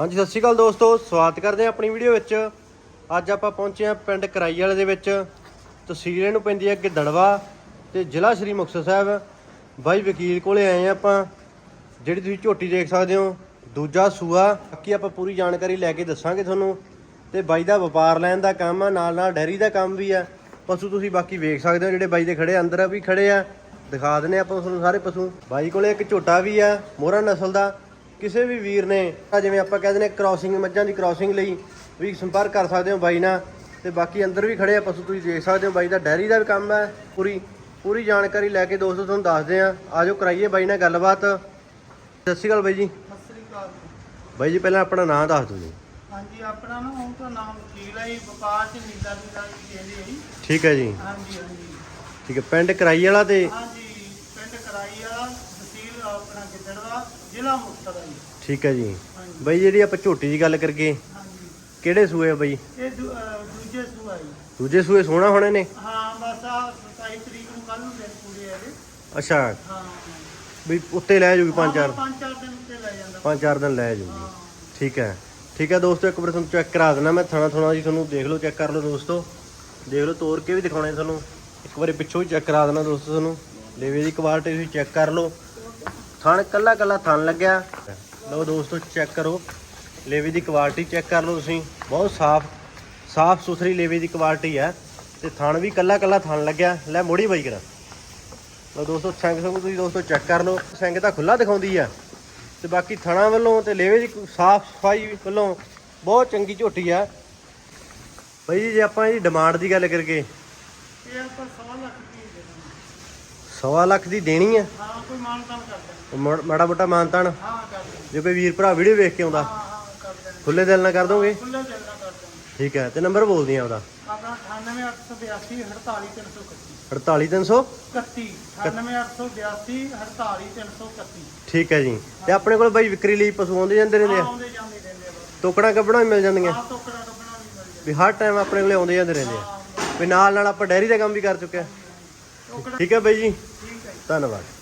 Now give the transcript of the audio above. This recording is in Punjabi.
ਹਾਂਜੀ, ਸਤਿ ਸ਼੍ਰੀ ਅਕਾਲ ਦੋਸਤੋ, ਸਵਾਗਤ ਕਰਦੇ ਹਾਂ ਆਪਣੀ ਵੀਡੀਓ ਵਿੱਚ। ਅੱਜ ਆਪਾਂ ਪਹੁੰਚੇ ਹਾਂ ਪਿੰਡ ਕਰਾਈ ਵਾਲੇ ਦੇ ਵਿੱਚ। ਤਹਿਸੀਲ ਨੂੰ ਪੈਂਦੀ ਹੈ ਗਿੱਦੜਵਾ ਤੇ ਜ਼ਿਲ੍ਹਾ ਸ਼੍ਰੀ ਮੁਕਤਸਰ ਸਾਹਿਬ। ਬਾਈ ਵਕੀਲ ਕੋਲੇ ਆਏ ਹਾਂ ਆਪਾਂ, ਜਿਹੜੀ ਤੁਸੀਂ ਝੋਟੀ ਦੇਖ ਸਕਦੇ ਹੋ, ਦੂਜਾ ਸੂਆ, ਬਾਕੀ ਆਪਾਂ ਪੂਰੀ ਜਾਣਕਾਰੀ ਲੈ ਕੇ ਦੱਸਾਂਗੇ ਤੁਹਾਨੂੰ। ਤੇ ਬਾਈ ਦਾ ਵਪਾਰ ਲੈਣ ਦਾ ਕੰਮ ਆ ਨਾਲ ਨਾਲ ਡੈਰੀ ਦਾ ਕੰਮ ਵੀ ਆ। ਪਸ਼ੂ ਤੁਸੀਂ ਬਾਕੀ ਵੇਖ ਸਕਦੇ ਹੋ, ਜਿਹੜੇ ਬਾਈ ਦੇ ਖੜੇ ਅੰਦਰ ਆ ਵੀ ਖੜੇ ਆ। ਦਿਖਾ ਦਿੰਨੇ ਆਪਾਂ ਤੁਹਾਨੂੰ ਸਾਰੇ ਪਸ਼ੂ। ਬਾਈ ਕੋਲੇ ਇੱਕ ਝੋਟਾ ਵੀ ਆ, ਮੋਹਰਾ ਨਸਲ ਦਾ। ਕਿਸੇ ਵੀ ਵੀਰ ਨੇ ਜਿਵੇਂ ਆਪਾਂ ਕਹਿੰਦੇ ਨੇ ਕ੍ਰਾਸਿੰਗ ਮੱਝਾਂ ਦੀ ਕ੍ਰਾਸਿੰਗ ਲਈ ਵੀ ਸੰਪਰਕ ਕਰ ਸਕਦੇ ਹੋ ਬਾਈ ਨਾਲ ਤੇ ਬਾਕੀ ਅੰਦਰ ਵੀ ਖੜੇ ਆ ਪਸ਼ੂ ਤੁਸੀਂ ਦੇਖ ਸਕਦੇ ਹੋ ਬਾਈ ਦਾ ਡੈਰੀ ਦਾ ਵੀ ਕੰਮ ਹੈ ਪੂਰੀ ਪੂਰੀ ਜਾਣਕਾਰੀ ਲੈ ਕੇ ਦੋਸਤੋ ਤੁਹਾਨੂੰ ਦੱਸਦੇ ਆ ਆਜੋ ਕਰਾਈਏ ਬਾਈ ਨਾਲ ਗੱਲਬਾਤ। ਸਤਿ ਸ਼੍ਰੀ ਅਕਾਲ ਬਾਈ ਜੀ। ਸਤਿ ਸ੍ਰੀ ਅਕਾਲ ਬਾਈ ਜੀ ਪਹਿਲਾਂ ਆਪਣਾ ਨਾਮ ਦੱਸ ਦਿਓ ਜੀ। ਹਾਂਜੀ ਆਪਣਾ ਨਾ ਹੁਣ ਤਾਂ ਨਾਮ ਵਕੀਲ ਹੈ ਵਪਾਰ ਚ ਨੀਲਾ ਨੀਲਾ ਕਹਿੰਦੇ ਆ ਜੀ। ਠੀਕ ਹੈ ਜੀ। ਹਾਂਜੀ ਹਾਂਜੀ। ਠੀਕ ਹੈ ਪਿੰਡ ਕਰਾਈ ਵਾਲਾ ਤੇ ਹਾਂਜੀ ਪਿੰਡ ਕਰਾਈ ਵਾਲਾ ਤਹਿਸੀਲ ਆਪਣਾ ਗਿੱਦੜਵਾ ਜ਼ਿਲ੍ਹਾ ਮੁਕਤਸਰ ਹੈ ਜੀ। ਠੀਕ ਹੈ ਜੀ। ਹਾਂਜੀ ਬਾਈ ਜਿਹੜੀ ਆਪਾਂ ਝੋਟੀ ਦੀ ਗੱਲ ਕਰਗੇ ਹਾਂਜੀ। ਕਿਹੜੇ ਸੂਏ ਆ ਬਾਈ? ਇਹ ਦੂ- ਅਹ ਦੂਜੇ ਸੂਆ ਜੀ। ਦੂਜੇ ਸੂਏ ਸੋਹਣਾ ਹੋਣੇ ਨੇ? ਹਾਂ ਬਸ ਆ 27 ਤਰੀਕ ਨੂੰ ਕੱਲ ਨੂੰ ਦਿਨ ਪੂਰੇ ਆ ਇਹਦੇ। ਅੱਛਾ। ਹਾਂ। ਵੀ ਉੱਤੇ ਲੈ ਜੂਗੀ ਪੰਜ ਚਾਰ? ਪੰਜ ਚਾਰ ਦਿਨ ਉੱਤੇ ਲੈ ਜਾਂਦਾ। ਪੰਜ ਚਾਰ ਦਿਨ ਲੈ ਜੂਗੀ ਹਾਂ। ਠੀਕ ਹੈ। ਠੀਕ ਹੈ ਦੋਸਤੋ ਇੱਕ ਵਾਰ ਤੁਹਾਨੂੰ ਚੈੱਕ ਕਰਾ ਦੇਣਾ ਮੈਂ ਥਣਾ ਥਣਾ ਜੀ ਤੁਹਾਨੂੰ ਦੇਖ ਲਓ ਚੈੱਕ ਕਰ ਲਓ ਦੋਸਤੋ। ਦੇਖ ਲਓ ਤੋੜ ਕੇ ਵੀ ਦਿਖਾਉਣੇ ਤੁਹਾਨੂੰ। ਇੱਕ ਵਾਰੀ ਪਿੱਛੋਂ ਵੀ ਚੈੱਕ ਕਰਾ ਦੇਣਾ ਦੋਸਤੋ ਤੁਹਾਨੂੰ। ਲੇਵੇ ਦੀ ਕੁਆਲਿਟੀ ਤੁਸੀਂ ਚੈੱਕ ਕਰ ਲਓ। ਥਣ ਕੱਲਾ ਕੱਲਾ ਥਣ ਲੱਗਿਆ। ਲਓ ਦੋਸਤੋ ਚੈੱਕ ਕਰੋ। ਲੇਵੇ ਦੀ ਕੁਆਲਿਟੀ ਚੈੱਕ ਕਰ ਲਓ ਤੁਸੀਂ। ਬਹੁਤ ਸਾਫ਼ ਸਾਫ਼ ਸੁਥਰੀ ਲੇਵੇ ਦੀ ਕੁਆਲਿਟੀ ਹੈ ਤੇ ਥਣ ਵੀ ਕੱਲਾ ਕੱਲਾ ਥਣ ਲੱਗਿਆ। ਲੈ ਮੋੜੀ ਬਾਈ ਕਰਾ ਲਓ ਦੋਸਤੋ, ਸਿੰਘ ਸਿੰਘ ਤੁਸੀਂ ਦੋਸਤੋ ਚੈੱਕ ਕਰ ਲਓ। ਸਿੰਘ ਤਾਂ ਖੁੱਲਾ ਦਿਖਾਉਂਦੀ ਆ। ਤੇ ਬਾਕੀ ਥਣਾ ਵੱਲੋਂ ਤੇ ਲੇਵੇ ਦੀ ਸਾਫ਼ ਸਫ਼ਾਈ ਵੱਲੋਂ ਬਹੁਤ ਚੰਗੀ ਝੋਟੀ ਆ। ਬਈ ਜੀ, ਜੇ ਆਪਾਂ ਇਹਦੀ ਡਿਮਾਂਡ ਦੀ ਗੱਲ ਕਰੀਏ। ਇਹ ਆਪਾਂ 100 ਲੱਖ ਸਵਾ ਲੱਖ ਦੀ ਦੇਣੀ ਆ? ਹਾਂ ਕੋਈ ਮਾਨਤਾਨ ਕਰ ਮਾੜਾ ਮੋਟਾ ਮਾਨਤਾਨ ਹਾਂ ਕਰ ਜੇ ਕੋਈ ਵੀਰ ਭਰਾ ਵੀਡੀਓ ਵੇਖ ਕੇ ਆਉਂਦਾ। ਹਾਂ ਹਾਂ ਕਰ ਖੁੱਲੇ ਦਿਲ ਨਾਲ ਕਰ ਦੋਗੇ? ਖੁੱਲਾ ਕਰ ਠੀਕ ਹੈ ਤੇ ਨੰਬਰ ਬੋਲਦੀ ਆ ਉਹਦਾ। ਆਪਣਾ 98882 48331 48300 31 98882 48331 ਠੀਕ ਹੈ ਜੀ। ਤੇ ਆਪਣੇ ਕੋਲ ਬਾਈ ਵਿਕਰੀ ਲਈ ਪਸ਼ੂ ਆਉਂਦੇ ਜਾਂਦੇ ਰਹਿੰਦੇ ਆ? ਆਉਂਦੇ ਜਾਂਦੇ ਰਹਿੰਦੇ ਆ ਬਸ। ਟੋਕੜਾ ਕੱਢਣਾ ਵੀ ਮਿਲ ਜਾਂਦੀਆਂ? ਆਹ ਟੋਕਰਾ ਟੋਕਣਾ ਵੀ ਮਿਲ ਵੀ ਹਰ ਟਾਈਮ ਆਪਣੇ ਕੋਲੇ ਆਉਂਦੇ ਜਾਂਦੇ ਰਹਿੰਦੇ ਆ। ਵੀ ਨਾਲ ਨਾਲ ਆਪਾਂ ਡੈਰੀ ਦਾ ਕੰਮ ਵੀ ਕਰ ਚੁੱਕੇ ਆ। ਠੀਕ ਹੈ ਬਾਈ ਜੀ। ਧੰਨਵਾਦ।